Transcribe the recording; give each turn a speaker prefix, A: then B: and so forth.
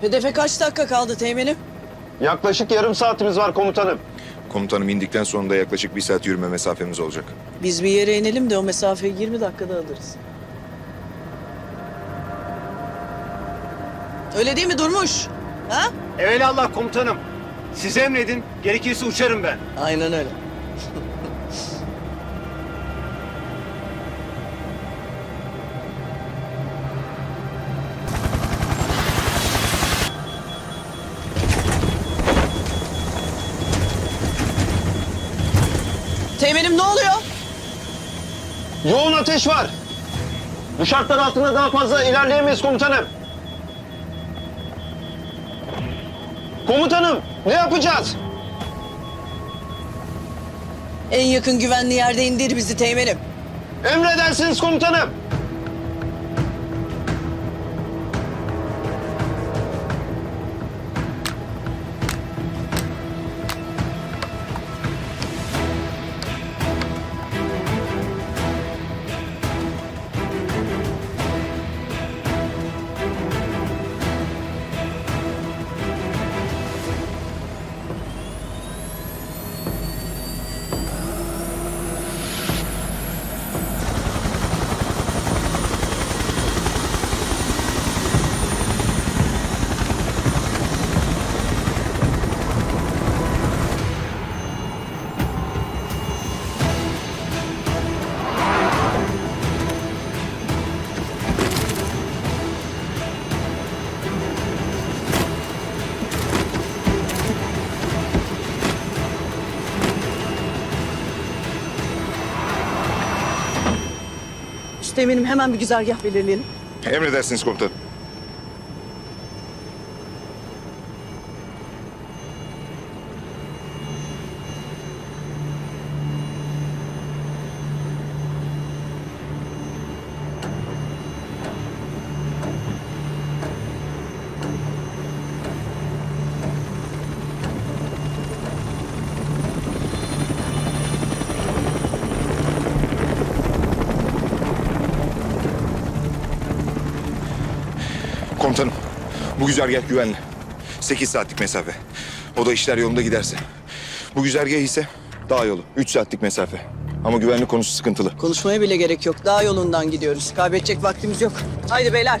A: Hedefe kaç dakika kaldı teğmenim?
B: Yaklaşık yarım saatimiz var komutanım.
C: Komutanım indikten sonra da yaklaşık bir saat yürüme mesafemiz olacak.
A: Biz bir yere inelim de o mesafeyi 20 dakikada alırız. Öyle değil mi Durmuş? Ha?
D: Evelallah komutanım. Siz emredin, gerekirse uçarım ben.
A: Aynen öyle. Teğmenim ne oluyor?
B: Yoğun ateş var. Bu şartlar altında daha fazla ilerleyemeyiz komutanım. Komutanım ne yapacağız?
A: En yakın güvenli yerde indir bizi teğmenim.
B: Emredersiniz komutanım.
A: Teğmenim hemen bir güzergah belirleyelim.
C: Emredersiniz komutanım. Komutanım, bu güzergah güvenli. 8 saatlik mesafe. O da işler yolunda giderse. Bu güzergah ise dağ yolu. 3 saatlik mesafe. Ama güvenlik konusu sıkıntılı.
A: Konuşmaya bile gerek yok. Dağ yolundan gidiyoruz. Kaybedecek vaktimiz yok. Haydi beyler.